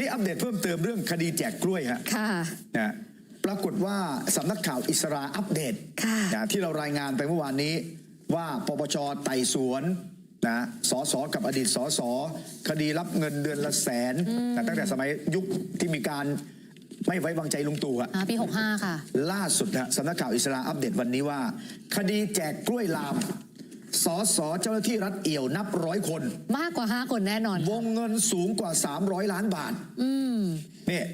นี้อัปเดตเพิ่มเติมเรื่องคดีแจกกล้วยฮะค่ะ นะปรากฏว่าสำนักข่าวอิสราอัปเดตค่ะ นะที่เรารายงานไปเมื่อวานนี้ ว่าปปชไต่สวนนะสสกับอดีตสสคดีรับเงินเดือนละแสนนะตั้งแต่สมัยยุคที่มีการไม่ไว้วางใจลุงตู่อะ อ่าปี 65 ค่ะ ล่าสุดนะสำนักข่าวอิสราอัปเดตวันนี้ว่า คดีแจกกล้วยลาม สสเจ้าหน้าที่รัฐเอี่ยวนับร้อยคน มากกว่า5คนแน่นอนวงเงินสูงกว่า 300 ล้านบาทอืมนี่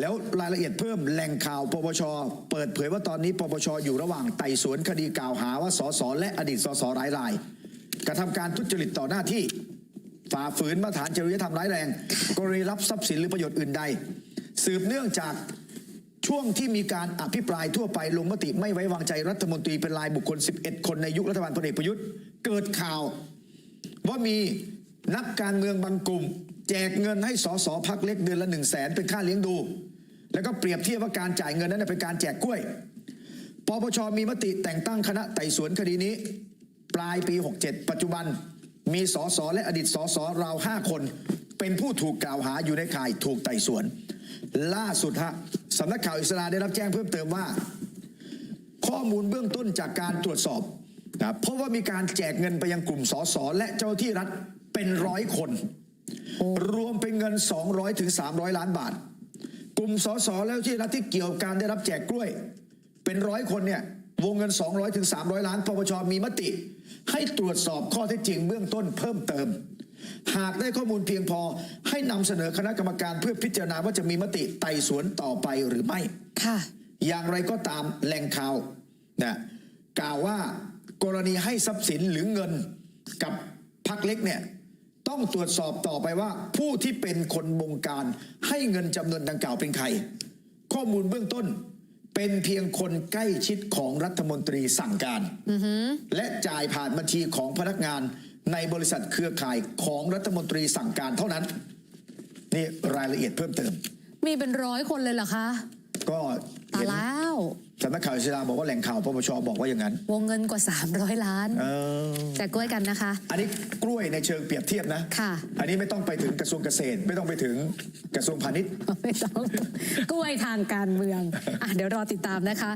แล้วรายละเอียดเพิ่มแหล่งข่าวปปชเปิดเผยว่าตอนนี้ปปชอยู่ระหว่างไต่สวนคดีกล่าวหาว่าสสและอดีตสสรายราย กระทำการทุจริตต่อหน้าที่ฝ่าฝืนมาตรฐานจริยธรรมร้ายแรงกรณีรับทรัพย์สินหรือประโยชน์อื่นใด สืบเนื่องจาก ช่วงที่มีการอภิปรายทั่วไปลงมติไม่ไว้วางใจรัฐมนตรีเป็นรายบุคคล 11 คนในยุครัฐบาลพลเอกประยุทธ์ เกิดข่าว ว่ามีนักการเมืองบางกลุ่ม แจกเงินให้สสพักเล็กเดือนละหนึ่งแสนเป็นค่าเลี้ยงดู แล้วก็เปรียบเทียบว่าการจ่ายเงินนั้นเป็นการแจกกล้วยปปชมีมติแต่งตั้งคณะไต่สวนคดีนี้ ปลายปี 67 ปัจจุบันมีสสและอดีตสสราว 5 คน เป็นผู้ถูกกล่าวหาอยู่ในข่ายถูกไต่สวน ล่าสุดฮะสำนักข่าวอิสราได้รับแจ้งเพิ่มเติมว่า ข้อมูลเบื้องต้นจากการตรวจสอบนะเพราะว่ามีการแจกเงินไปยังกลุ่มสสและเจ้าที่รัฐเป็นร้อยคน รวมเป็นเงิน 200ถึง300 ล้านบาท กลุ่มสสและเจ้าที่รัฐที่เกี่ยวกับการได้รับแจกกล้วย เป็นร้อยคนเนี่ยวงเงิน 200ถึง300 ล้านปปชมีมติ ให้ตรวจสอบข้อเท็จจริงเบื้องต้นเพิ่มเติม หากได้ข้อมูลเพียงพอให้นำเสนอคณะกรรมการเพื่อพิจารณาว่าจะมีมติไต่สวนต่อไปหรือไม่ ค่ะ อย่างไรก็ตามแหล่งข่าวนะกล่าวว่ากรณีให้ทรัพย์สินหรือเงินกับพักเล็กเนี่ยต้องตรวจสอบต่อไปว่า ผู้ที่เป็นคนบงการให้เงินจำนวนดังกล่าวเป็นใคร ข้อมูลเบื้องต้นเป็นเพียงคนใกล้ชิดของรัฐมนตรีสั่งการ และจ่ายผ่านบัญชีของพนักงาน ในบริษัทเครือข่ายของรัฐมนตรีสั่งการเท่านั้น นี่รายละเอียดเพิ่มเติม มีเป็นร้อยคนเลยเหรอคะ ก็ตายเห็นแล้วสำนักข่าวอิสลามบอกว่าแหล่งข่าวปปชบอกว่าอย่างนั้น วงเงินกว่า 300 ล้านเออแจกกล้วยกันนะคะ อันนี้กล้วยในเชิงเปรียบเทียบนะ ค่ะ อันนี้ไม่ต้องไปถึงกระทรวงเกษตร ไม่ต้องไปถึงกระทรวงพาณิชย์ ไม่ต้องกล้วยทางการเมืองอะเดี๋ยวรอติดตามนะคะ